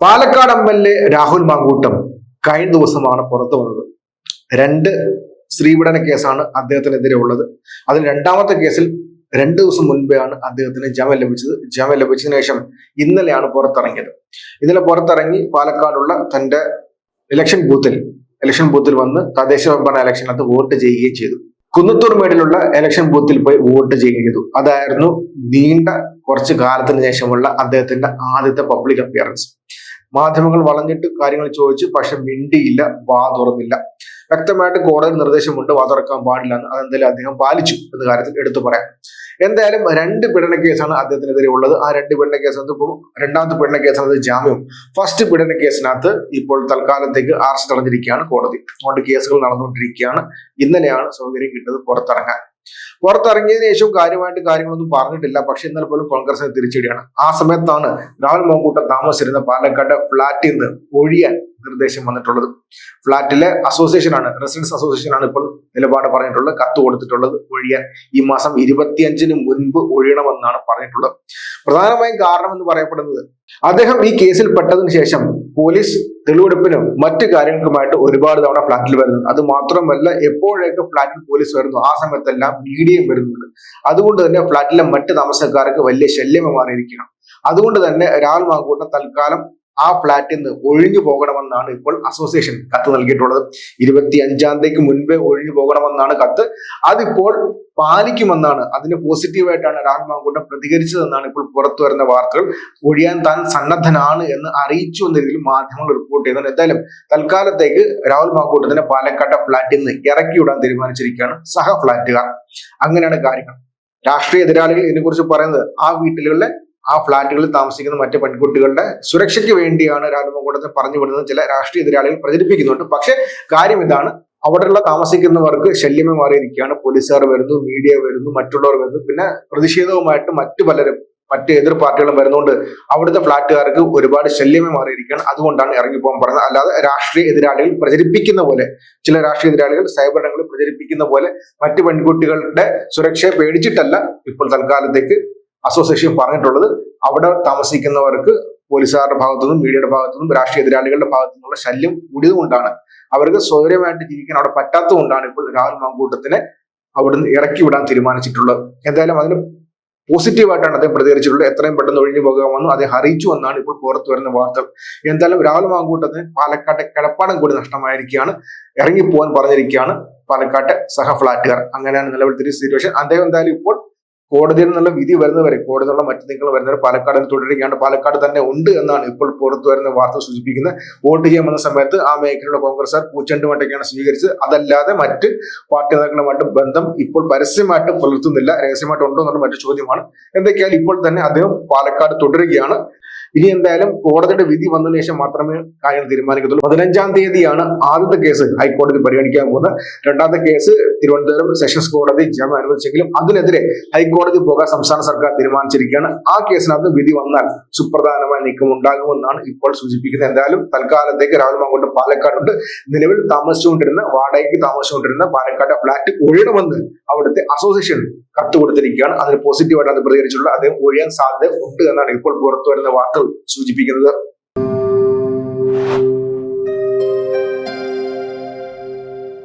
Palakkad M L A Rahul Mankoottam കഴിഞ്ഞ ദിവസമാണ് പുറത്തു വന്നത്. രണ്ട് സ്ത്രീപീഡന കേസാണ് അദ്ദേഹത്തിനെതിരെ ഉള്ളത്. അതിൽ രണ്ടാമത്തെ കേസിൽ രണ്ടു ദിവസം മുൻപെയാണ് അദ്ദേഹത്തിന് ജാമ്യം ലഭിച്ചത്. ജാമ്യം ലഭിച്ചതിന് ശേഷം ഇന്നലെയാണ് പുറത്തിറങ്ങിയത്. ഇന്നലെ പുറത്തിറങ്ങി പാലക്കാടുള്ള തന്റെ ഇലക്ഷൻ ബൂത്തിൽ ഇലക്ഷൻ ബൂത്തിൽ വന്ന് തദ്ദേശ ഭരണ ഇലക്ഷനകത്ത് വോട്ട് ചെയ്യുകയും ചെയ്തു. കുന്നത്തൂർ മേടിലുള്ള ഇലക്ഷൻ ബൂത്തിൽ പോയി വോട്ട് ചെയ്യുകയും ചെയ്തു. അതായിരുന്നു നീണ്ട കുറച്ച് കാലത്തിന് ശേഷമുള്ള അദ്ദേഹത്തിന്റെ ആദ്യത്തെ പബ്ലിക് അപ്പിയറൻസ് മാധ്യമങ്ങൾ വളഞ്ഞിട്ട് കാര്യങ്ങൾ ചോദിച്ചു പക്ഷെ മിണ്ടിയില്ല വാ തുറന്നില്ല. വ്യക്തമായിട്ട് കോടതി നിർദ്ദേശമുണ്ട് വാ തുറക്കാൻ പാടില്ല എന്ന്. അതെന്തായാലും അദ്ദേഹം പാലിച്ചു എന്ന കാര്യത്തിൽ എടുത്തു പറയാം. എന്തായാലും രണ്ട് പീഡന കേസാണ് അദ്ദേഹത്തിനെതിരെ ഉള്ളത്. ആ രണ്ട് പീഡന കേസിനകത്ത് ഇപ്പോൾ രണ്ടാമത്തെ പീഡന കേസിനകത്ത് ജാമ്യവും ഫസ്റ്റ് പീഡന കേസിനകത്ത് ഇപ്പോൾ തൽക്കാലത്തേക്ക് അറസ്റ്റ് അടഞ്ഞിരിക്കുകയാണ് കോടതി. അതുകൊണ്ട് കേസുകൾ നടന്നുകൊണ്ടിരിക്കുകയാണ്. ഇന്നലെയാണ് സൗകര്യം കിട്ടുന്നത് പുറത്തിറങ്ങാൻ. പുറത്തിറങ്ങിയതിനു ശേഷം കാര്യമായിട്ട് കാര്യങ്ങളൊന്നും പറഞ്ഞിട്ടില്ല. പക്ഷെ എന്നാൽ പോലും കോൺഗ്രസിന് തിരിച്ചടിയാണ്. ആ സമയത്താണ് രാഹുൽ മോങ്കൂട്ടം താമസിച്ചിരുന്ന പാലക്കാട് ഫ്ളാറ്റിൽ നിന്ന് ഒഴിയാൻ നിർദ്ദേശം വന്നിട്ടുള്ളത്. ഫ്ളാറ്റിലെ അസോസിയേഷനാണ് റെസിഡൻസ് അസോസിയേഷനാണ് ഇപ്പോൾ നിലപാട് പറഞ്ഞിട്ടുള്ളത്. കത്ത് കൊടുത്തിട്ടുള്ളത് ഒഴിയാൻ ഈ മാസം ഇരുപത്തിയഞ്ചിന് മുൻപ് ഒഴിയണമെന്നാണ് പറഞ്ഞിട്ടുള്ളത്. പ്രധാനമായും കാരണം എന്ന് പറയപ്പെടുന്നത് അദ്ദേഹം ഈ കേസിൽ പെട്ടതിന് ശേഷം പോലീസ് തെളിവെടുപ്പിനും മറ്റു കാര്യങ്ങൾക്കുമായിട്ട് ഒരുപാട് തവണ ഫ്ളാറ്റിൽ വരുന്നു. അത് മാത്രമല്ല എപ്പോഴൊക്കെ ഫ്ളാറ്റിൽ പോലീസ് വരുന്നു ആ സമയത്തെല്ലാം മീഡിയയും വരുന്നുണ്ട്. അതുകൊണ്ട് തന്നെ ഫ്ളാറ്റിലെ മറ്റ് താമസക്കാർക്ക് വലിയ ശല്യമായി മാറിയിരിക്കണം അതുകൊണ്ട് തന്നെ രാഹുൽ മാങ്കൂട്ടം തൽക്കാലം ആ ഫ്ളാറ്റിൽ നിന്ന് ഒഴിഞ്ഞു പോകണമെന്നാണ് ഇപ്പോൾ അസോസിയേഷൻ കത്ത് നൽകിയിട്ടുള്ളത്. ഇരുപത്തി അഞ്ചാം തീയതിക്ക് മുൻപേ ഒഴിഞ്ഞു പോകണമെന്നാണ് കത്ത്. അതിപ്പോൾ പാലിക്കുമെന്നാണ് അതിന് പോസിറ്റീവായിട്ടാണ് രാഹുൽ മാങ്കൂട്ടം പ്രതികരിച്ചതെന്നാണ് ഇപ്പോൾ പുറത്തു വരുന്ന വാർത്തകൾ. ഒഴിയാൻ താൻ സന്നദ്ധനാണ് എന്ന് അറിയിച്ചു എന്ന രീതിയിൽ മാധ്യമങ്ങൾ റിപ്പോർട്ട് ചെയ്യുന്നുണ്ട്. എന്തായാലും തൽക്കാലത്തേക്ക് രാഹുൽ മാങ്കൂട്ടത്തിനെ പാലക്കാട്ടെ ഫ്ളാറ്റിൽ നിന്ന് ഇറക്കി വിടാൻ തീരുമാനിച്ചിരിക്കുകയാണ് സഹ ഫ്ളാറ്റുകാർ അങ്ങനെയാണ് കാര്യങ്ങൾ. രാഷ്ട്രീയ എതിരാളികൾ ഇതിനെക്കുറിച്ച് പറയുന്നത് ആ വീട്ടിലുള്ള ആ ഫ്ളാറ്റുകളിൽ താമസിക്കുന്ന മറ്റ് പെൺകുട്ടികളുടെ സുരക്ഷയ്ക്ക് വേണ്ടിയാണ് രാജമകൂടത്തെ പറഞ്ഞു വിടുന്നത്. ചില രാഷ്ട്രീയ എതിരാളികൾ പ്രചരിപ്പിക്കുന്നുണ്ട്. പക്ഷെ കാര്യം ഇതാണ്. അവിടെയുള്ള താമസിക്കുന്നവർക്ക് ശല്യമേ മാറിയിരിക്കുകയാണ്. പോലീസുകാർ വരുന്നു മീഡിയ വരുന്നു മറ്റുള്ളവർ വരുന്നു. പിന്നെ പ്രതിഷേധവുമായിട്ട് മറ്റു പലരും മറ്റ് എതിർ പാർട്ടികളും വരുന്നതുകൊണ്ട് അവിടുത്തെ ഫ്ളാറ്റുകാർക്ക് ഒരുപാട് ശല്യമേ മാറിയിരിക്കുകയാണ്. അതുകൊണ്ടാണ് ഇറങ്ങിപ്പോകാൻ പറഞ്ഞത്. അല്ലാതെ രാഷ്ട്രീയ എതിരാളികൾ പ്രചരിപ്പിക്കുന്ന പോലെ ചില രാഷ്ട്രീയ എതിരാളികൾ സൈബർ രംഗങ്ങളിൽ പ്രചരിപ്പിക്കുന്ന പോലെ മറ്റു പെൺകുട്ടികളുടെ സുരക്ഷയെ പേടിച്ചിട്ടല്ല ഇപ്പോൾ തൽക്കാലത്തേക്ക് അസോസിയേഷൻ പറഞ്ഞിട്ടുള്ളത് അവിടെ താമസിക്കുന്നവർക്ക് പോലീസുകാരുടെ ഭാഗത്തുനിന്നും മീഡിയയുടെ ഭാഗത്തു നിന്നും രാഷ്ട്രീയ എതിരാളികളുടെ ഭാഗത്തു നിന്നുള്ള ശല്യം കൂടിയതുകൊണ്ടാണ്. അവർക്ക് സ്വൈര്യമായിട്ട് ജീവിക്കാൻ അവിടെ പറ്റാത്തതുകൊണ്ടാണ് ഇപ്പോൾ രാഹുൽ മാങ്കൂട്ടത്തിനെ അവിടുന്ന് ഇറക്കി വിടാൻ തീരുമാനിച്ചിട്ടുള്ളത്. എന്തായാലും അതിന് പോസിറ്റീവായിട്ടാണ് അദ്ദേഹം പ്രതികരിച്ചിട്ടുള്ളത്. എത്രയും പെട്ടെന്ന് ഒഴിഞ്ഞു പോകാമെന്നും അദ്ദേഹം അറിയിച്ചു എന്നാണ് ഇപ്പോൾ പുറത്തു വരുന്ന വാർത്തകൾ എന്തായാലും രാഹുൽ മാങ്കൂട്ടത്തിന് പാലക്കാട്ടെ കിടപ്പാടം കൂടി നഷ്ടമായിരിക്കുകയാണ്. ഇറങ്ങിപ്പോകാൻ പറഞ്ഞിരിക്കുകയാണ് പാലക്കാട്ടെ സഹ ഫ്ളാറ്റുകാർ. അങ്ങനെയാണ് നിലവിലത്തെ സിറ്റുവേഷൻ അദ്ദേഹം എന്തായാലും ഇപ്പോൾ കോടതിയിൽ നിന്നുള്ള വിധി വരുന്നവരെ കോടതിയിൽ നിന്നുള്ള മറ്റു നീക്കങ്ങൾ വരുന്നവരെ പാലക്കാട് തുടരുകയാണ്. പാലക്കാട് തന്നെ ഉണ്ട് എന്നാണ് ഇപ്പോൾ പുറത്തു വരുന്ന വാർത്ത സൂചിപ്പിക്കുന്നത്. വോട്ട് ചെയ്യാമെന്ന സമയത്ത് ആ മേഖലയിലുള്ള കോൺഗ്രസ്സുകാർ പൂച്ചെണ്ടുമായിട്ടൊക്കെയാണ് സ്വീകരിച്ചത്. അതല്ലാതെ മറ്റ് പാർട്ടി നേതാക്കളുമായിട്ട് ബന്ധം ഇപ്പോൾ പരസ്യമായിട്ട് പുലർത്തുന്നില്ല. രഹസ്യമായിട്ട് ഉണ്ടോ എന്നുള്ള മറ്റു ചോദ്യമാണ്. എന്തൊക്കെയാൽ ഇപ്പോൾ തന്നെ അദ്ദേഹം പാലക്കാട് തുടരുകയാണ്. ഇനി എന്തായാലും കോടതിയുടെ വിധി വന്നതിന് ശേഷം മാത്രമേ കാര്യങ്ങൾ തീരുമാനിക്കത്തുള്ളൂ. പതിനഞ്ചാം തീയതിയാണ് ആദ്യത്തെ കേസ് ഹൈക്കോടതി പരിഗണിക്കാൻ പോകുന്നത്. രണ്ടാമത്തെ കേസ് തിരുവനന്തപുരം സെഷൻസ് കോടതി ജാമ്യം അനുവദിച്ചെങ്കിലും അതിനെതിരെ ഹൈക്കോടതി പോകാൻ സംസ്ഥാന സർക്കാർ തീരുമാനിച്ചിരിക്കുകയാണ്. ആ കേസിനകത്ത് വിധി വന്നാൽ സുപ്രധാനമായ നീക്കം ഉണ്ടാകുമെന്നാണ് ഇപ്പോൾ സൂചിപ്പിക്കുന്നത്. എന്തായാലും തൽക്കാലത്തേക്ക് രാഹുൽ പാലക്കാടുണ്ട്. നിലവിൽ താമസിച്ചുകൊണ്ടിരുന്ന വാടകയ്ക്ക് താമസിച്ചുകൊണ്ടിരുന്ന പാലക്കാട് ഫ്ളാറ്റ് ഒഴിയണമെന്ന് അവിടുത്തെ അസോസിയേഷൻ കത്ത് കൊടുത്തിരിക്കുകയാണ്. അതിന് പോസിറ്റീവായിട്ട് അത് പ്രതികരിച്ചുള്ള അദ്ദേഹം ഒഴിയാൻ സാധ്യത ഉണ്ട് എന്നാണ് ഇപ്പോൾ പുറത്തു വരുന്ന വാർത്തകൾ സൂചിപ്പിക്കുന്നത്.